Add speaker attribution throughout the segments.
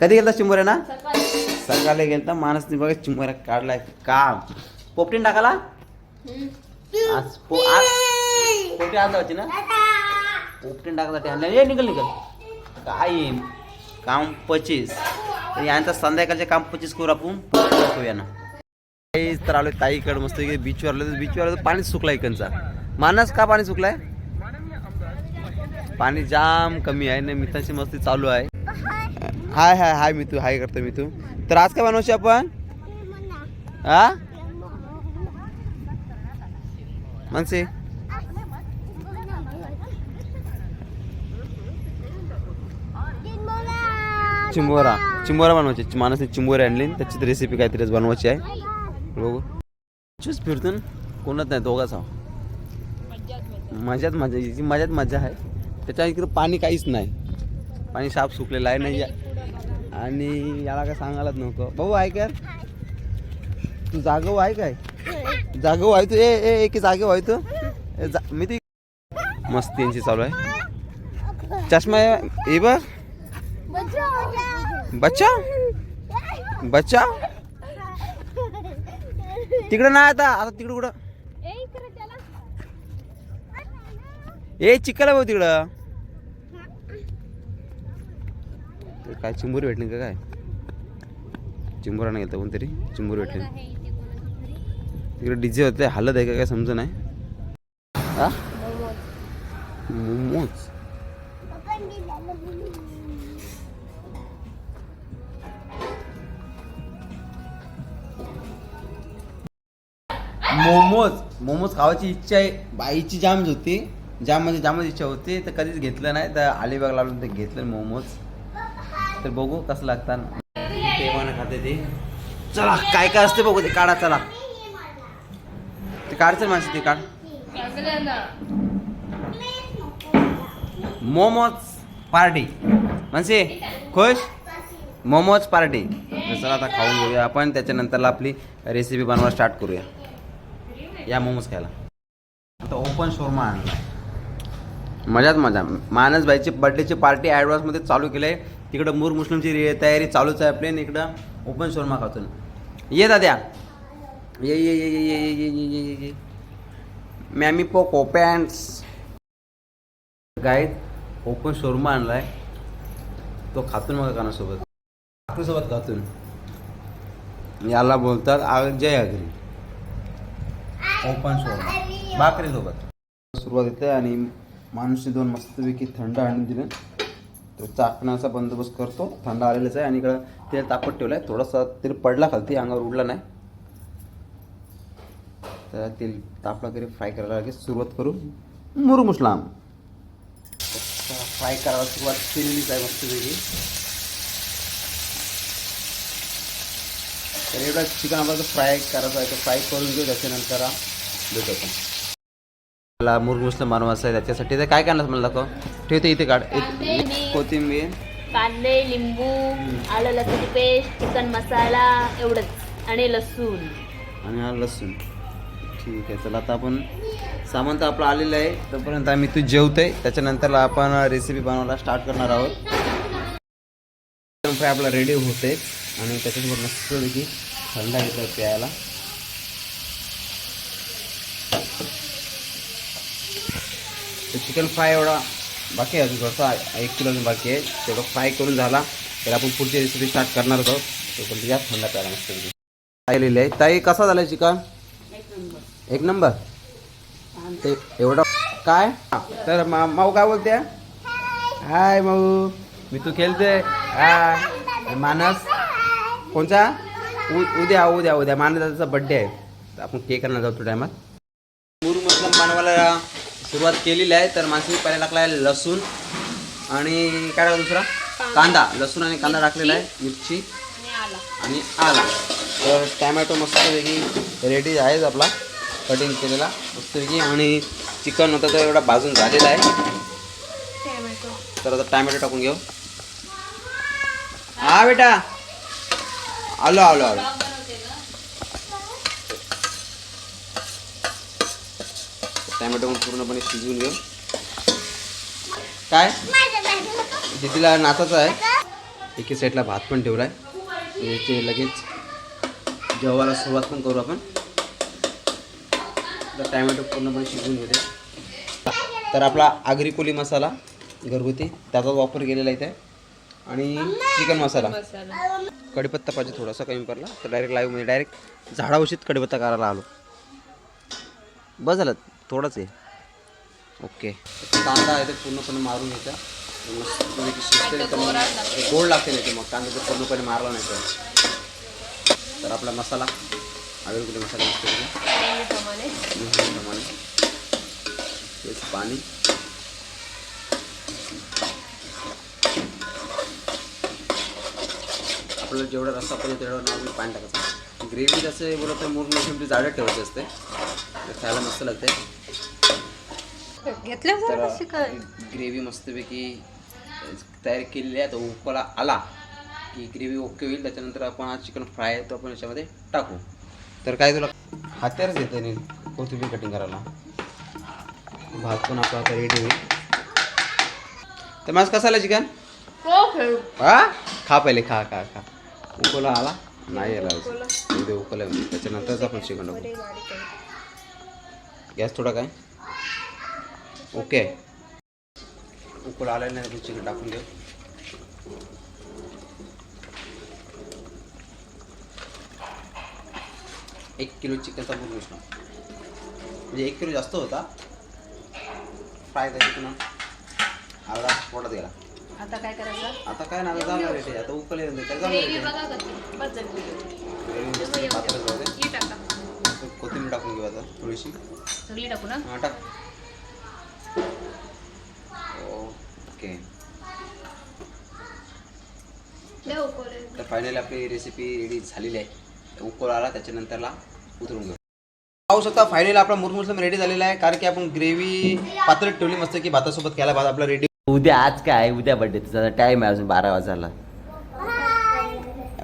Speaker 1: कधी गेलता चिंबोऱ्या ना
Speaker 2: सकाळी
Speaker 1: गेलता माणसने बघा चिंबोऱ्या काढलाय. काम. पोपटीन टाकाला. आज पो आज पोपटी आज लावायची ना? पोपटीन टाकासाठी आणल्या ये निघल निघल काय काम पचीस. तर यांचं संध्याकाळचे काम पचीस करू आपण. करूया ना. तर आलोय ताईकडे मस्त बीचवर आलो बीचवर आलो पाणी सुकला इकडचा. मानस का पाणी सुकलाय? पाणी जाम कमी आहे. ना मित्रांची मस्ती चालू आहे. हाय हाय हाय मी तू हाय करतो मी तू तर आज काय बनवायची आपण? हा? माणसे चिंबोरा. चिंबोरा बनवायची. माणसने चिंबोरा आणली. त्याची रेसिपी काहीतरीच बनवायची आहे. बघू. चूस फिरतून कोणत नाही दोघाच आहो मजाच मजा याची मजाच मजा आहे. त्याच्या इकडे पाणी काहीच नाही. पाणी साफ सुकलेलं आहे. नाही आणि याला काय सांगायलाच नको. भाऊ आहे काय तू जागव आहे काय? जागव आहे तू. ए ए एक जागेव आहे तू. जा- मी ती मस्ती यांची चालू आहे. चष्मा हे बघ. बच्चा? बच्चा? तिकडं नाही आता. आता तिकडं कुठं? ए चिकला भाऊ तिकडं. काय चिंबूर भेटली का काय? चिंबूर नाही गेलं कोणतरी चिंबूर भेटली तिकडे डीजे होते हालत आहे का काय समज नाही. हा मोमोज. मोमोज. मोमोज खावायची इच्छा आहे. बाईची जामच होती. जाम म्हणजे जामच इच्छा होती. तर कधीच घेतलं नाही. तर अलिबाग लावून ते घेतलं मोमोज. तर बघू कसं लागतात तेव्हा खाते ते. चला काय काय असते बघू ते काढा चला. ते काढचं माणसं ते काढ. Momos party. म्हणजे खुश? Momos party. चला आता खाऊन घेऊया आपण. त्याच्यानंतरला आपली रेसिपी बनवायला स्टार्ट करूया. या मोमोज खायला. आता ओपन शोरमा आणलाय. मजाच मजा. मानसबाईची बर्थडेची पार्टी ॲडव्हान्समध्ये चालू केलं आहे तिकडं मूर मुस्लिमची तयारी चालूच आहे आपली आणि इकडं ओपन शोरमा खातून. ये दाद्या. ये ये ये ये ये ये ये ये ये. ये मॅमी पो कोपॅन्ट्स गाईत ओपन शोरमा आणलाय. तो खातून मग कानासोबत. भाकरीसोबत खातून. याला बोलतात जय आगरी. Open shawarma. भाकरीसोबत. सुरुवात येते आणि माणूसने दोन मस्तपैकी थंड आणून दिले. तो चाकण्याचा बंदोबस्त करतो. थंड आलेलाच आहे आणि इकडं तेल तापत ठेवलं आहे थोडासा तेल पडला खालती अंगावर उडला नाही. तर तेल तापला तरी फ्राय करायला लागेल. सुरुवात करू. मुरू फ्राय करायला सुरुवात केलेलीच आहे मस्तपैकी तर एवढा चिकन आपल्याला फ्राय करायचं आहे तर फ्राय करून घेऊ. त्याच्यानंतर भेटू आपण. मला मुरग मुस्लिम बनवायचं आहे. त्याच्यासाठी तर काय करणार मला दाखव. ठेवते इथे काढ.
Speaker 2: कांदे.
Speaker 1: कोथिंबीर.
Speaker 2: कांदे लिंबू आलं लसूण पेस्ट चिकन मसाला एवढंच. आणि लसूण.
Speaker 1: आणि हा लसूण. ठीक आहे चला आता आपण सामान तर आपलं आलेलं आहे. तोपर्यंत आम्ही तू जेवतोय. त्याच्यानंतर आपण रेसिपी बनवायला स्टार्ट करणार आहोत. चिकन फ्राय आपला रेडी होते आणि त्याच्यासोबत मस्तपैकी थंडा घेतला प्यायला. चिकन फ्राय एवढा बाकी आहे अजून थोडासा. एक किलो अजून बाकी आहे. तेवढं फ्राय करून झाला. तर आपण पुढची रेसिपी स्टार्ट करणार आहोत तोपर्यंत या थंडा प्यायला मस्तपैकी राहिलेली आहे. ताई कसा झाला चिकन? एक नंबर. ते एवढं काय? तर मा माऊ काय बोलते? हाय माऊ. मी तू खेळते? हाय. मानस? कोणचा? उ उद्या उद्या उद्या. मानस दादाचा बड्डे आहे. तर आपण केक करणार जाऊ टायमात. मुरू मसलम बनवायला सुरुवात केलेली आहे तर माणसाने पहिला टाकला आहे लसूण आणि काय टाकला दुसरा? कांदा. लसूण आणि कांदा टाकलेला आहे मिरची.
Speaker 2: आणि आला.
Speaker 1: तर टॅमॅटो मस्तपैकी रेडी आहेच आपला कटिंग केलेला मस्तपैकी आणि चिकन होतं तर एवढा भाजून झालेला आहे. तर आता टॅमॅटो टाकून घेऊ. हा बेटा. आलो आलो आलो. टॅमॅटो पण पूर्णपणे शिजवून घेऊ. काय? दीदीला नाचाचं आहे. एके साईडला भात पण ठेवला आहे याचे लगेच जेवायला सुरुवात पण करू आपण. तर टॅमॅटो पूर्णपणे शिजवून घेते. तर आपला आगरी कोली मसाला घरगुती त्याचाच वापर केलेला इथे. आणि चिकन मसाला. कढीपत्ता पाहिजे थोडासा कमी पडला तर डायरेक्ट लाईव्हमध्ये डायरेक्ट झाडावशीत कढीपत्ता करायला आलो. बस झालं. थोडंच आहे. ओके. कांदा आहे ते पूर्णपणे मारून घ्यायचा तर गोड लागते नाही ते मग. कांदा जर पूर्णपणे मारला नाही तर. तर आपला मसाला आगरकुली मसाला प्रमाणे तेच पाणी. आपल्याला जेवढा रस्सा पाहिजे तेवढं नॉर्मल पाणी टाकायचं. ग्रेव्ही जसं बोलत तर मूर्ण शेवटी जाडं ठेवायची असते. तर खायला मस्त लागते. तर ग्रेव्ही मस्तपैकी तयार केलेली आहे. तो उकळा आला की ग्रेव्ही ओके होईल. त्याच्यानंतर आपण हा चिकन फ्राय आहे तो आपण याच्यामध्ये टाकू. तर काय तुला हात्यारच येतं नाही कोथिंबीर कटिंग करायला. भात पण आपला आता रेडी होईल. तर माझं कसं आलं चिकन हा खा पहिले खा खा खा. उकळा आला? नाही आला. उद्या उकळला त्याच्यानंतरच आपण चिकन टाकू. गॅस थोडा काय? ओके. उकळ आल्याने आपण चिकन टाकून घेऊ एक किलो चिकनचा पूर्ण मिश्रण म्हणजे एक किलो जास्त होता. फ्राय त्याच्यातून अर्धा पोटात गेला.
Speaker 2: आता काय करायचं?
Speaker 1: आता काय ना आता जाणार रेटे आता उकळे काय जाणार
Speaker 2: ग्रेव्ही
Speaker 1: रेटे
Speaker 2: बघा कशी बस झाली.
Speaker 1: ग्रेव्ही मस्त पातळ जाऊ दे.
Speaker 2: टाका.
Speaker 1: कोथिंबीर टाकून घेऊ आता थोडीशी.
Speaker 2: सगळी टाकू ना?
Speaker 1: हा टाक. ओके तर फायनली आपली रेसिपी रेडी झालेली आहे उकळ आला त्याच्यानंतरला उतरून घेऊ पाहू शकता फायनली आपला मुरमुसलम रेडी झालेला आहे कारण की आपण ग्रेव्ही पातळ ठेवली मस्त की भातासोबत खायला भात आपला रेडी
Speaker 3: उद्या आज काय? उद्या बड्डे तुझा टाइम आहे अजून बारा वाजायला.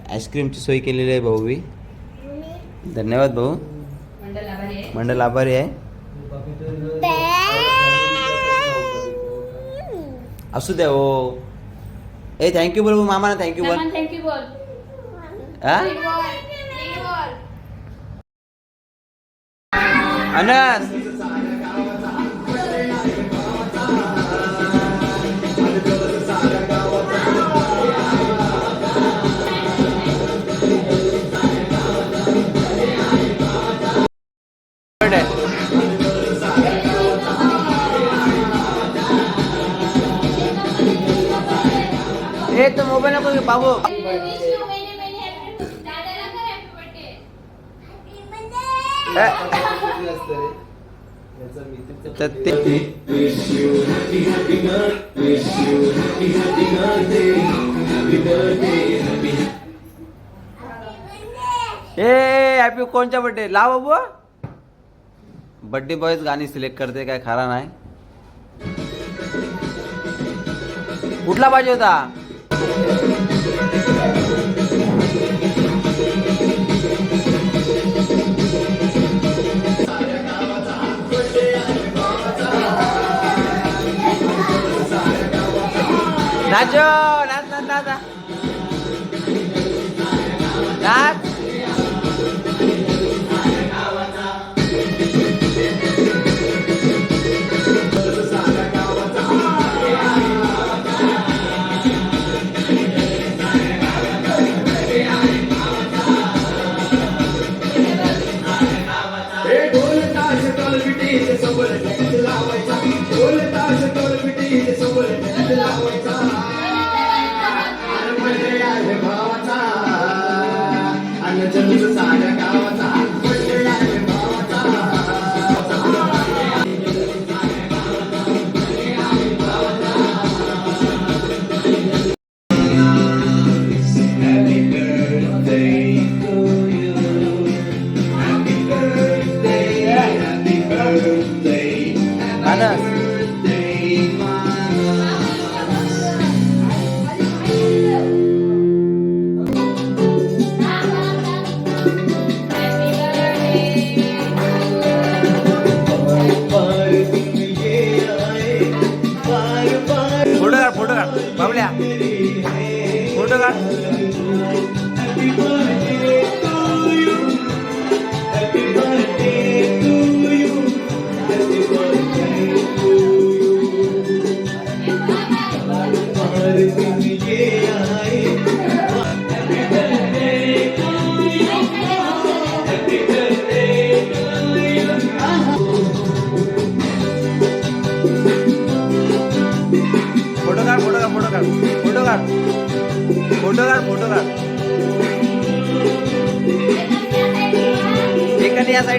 Speaker 1: आईस्क्रीमची सोय केलेली आहे भाऊ. बी धन्यवाद भाऊ
Speaker 2: मंडळ आभारी आहे
Speaker 1: मंडळ आभारी आहे असू द्या हो. ए थँक्यू बोल मामा ना थँक्यू बोल.
Speaker 2: थँक्यू बोल.
Speaker 1: हा? अनस. ए. हॅपी कोणच्या बर्थडे लाव बाबू. बर्थडे बॉयच गाणी सिलेक्ट करते काय खरा नाही. कुठला पाहिजे होता. नाचो नाच नाच नाच नाच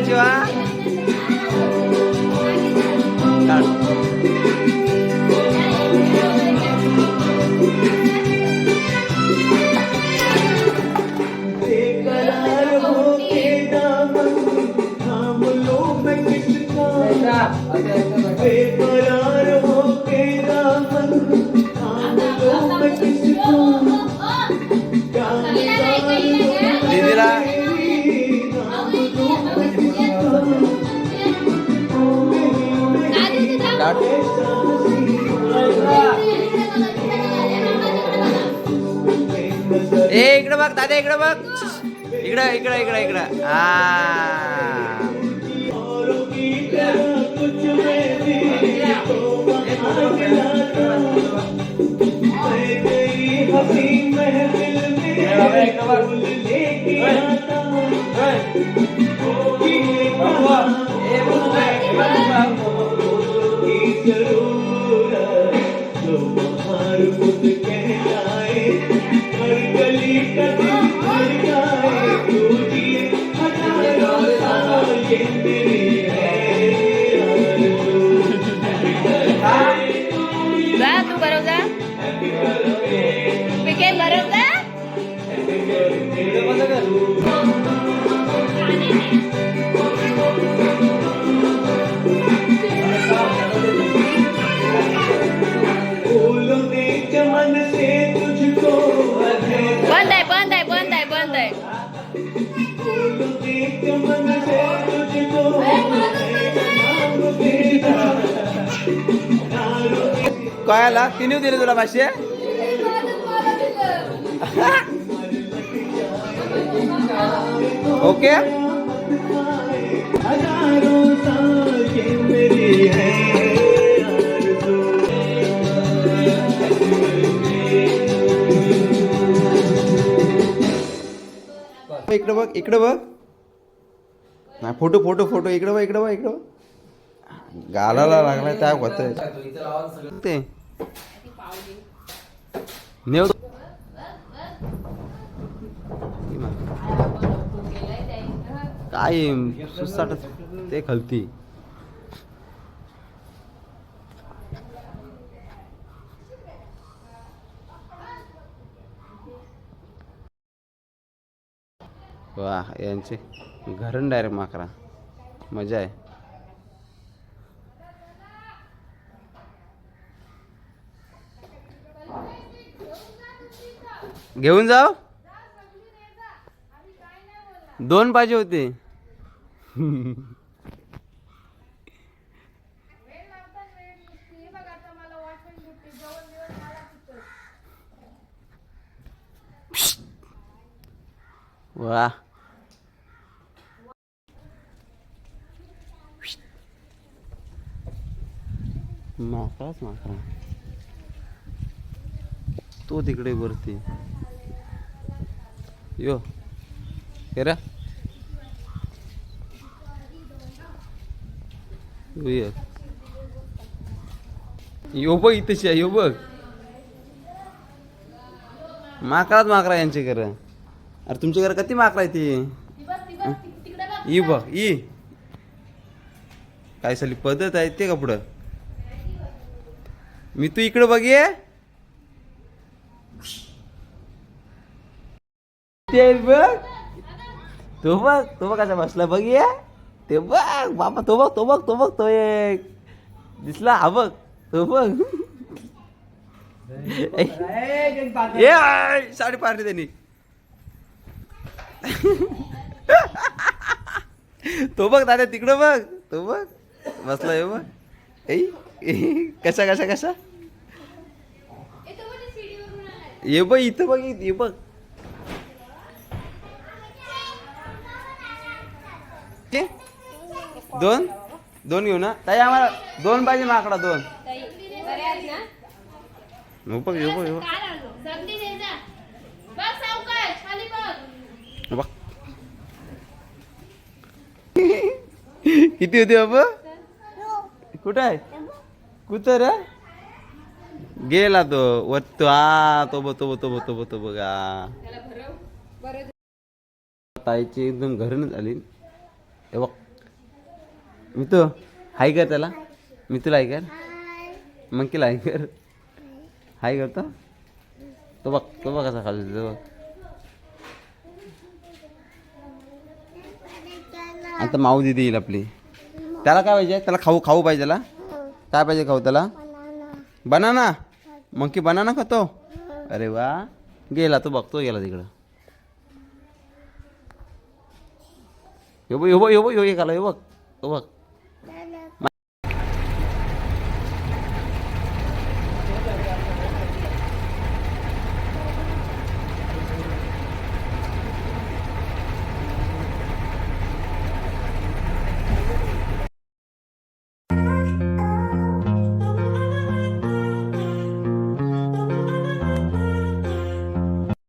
Speaker 1: こ啊。इकडे बघ दादा इकडे बघ. इकडं इकडं इकडं इकडं. हा
Speaker 2: जा
Speaker 1: काय आला तिने दिले तुला पाचशे ओके इकडे बघ इकडे बघ नाही फोटो फोटो फोटो इकडे बा इकडे बा इकडे बघ. गालाला लागलाय त्या होत ते. नेव काय सुसाट ते खलती. वा यांचे. घरण डायरेक्ट माकरा मजा आहे. घेऊन जाऊ दोन पाहिजे होते. वा माकडाच माकडा तो तिकडे वरती. यो हेरा यो बघ इथेच आहे यो बघ. माकडाच माकरा यांचे घर. अरे तुमच्या घर किती माकरा आहे ती ई बघ ई काय साली पद्धत आहे ते का पुढं? मी तू इकडं बघ ये. ते बघ. तो बघ तो बघ कसा बसला बघ ये. ते बघ बाबा तो बघ तो बघ तो बघ तो एक. दिसला हा बघ तो बघ. ए आय, साडी पाडली त्यांनी. तो बघ दादा तिकडं बघ. तो बघ. बसला हे बघ. ऐ, कशा कशा कसा? ये बघ इथं बघ ये बघ. ते? दोन? दोन घेऊ ना. ताई आम्हाला दोन पाहिजे माकडा दोन. हो, बघ ये बघ बघ.
Speaker 2: बघ. बघ.
Speaker 1: किती होते बाबा? कुठं आहे? कुठं रे गेला तो वतो आ तो बघ तो बघ तो तो तो बघा ताईची एकदम घरून आली हे बघ. मी तो हाय कर त्याला. मी तुला हाय कर. मग केला हाय कर. हाय करतो. तो बघ तो बघ कसा खाली तो बघ. आता माऊ दिदी येईल आपली. त्याला काय पाहिजे? त्याला खाऊ खाऊ पाहिजे त्याला. काय पाहिजे खाऊ त्याला? बनाना मग की बनाना खातो? अरे वा. गेला तो बघतो गेला तिकडं. यो बघ यो बघ यो बघ आला यो बघ बघ.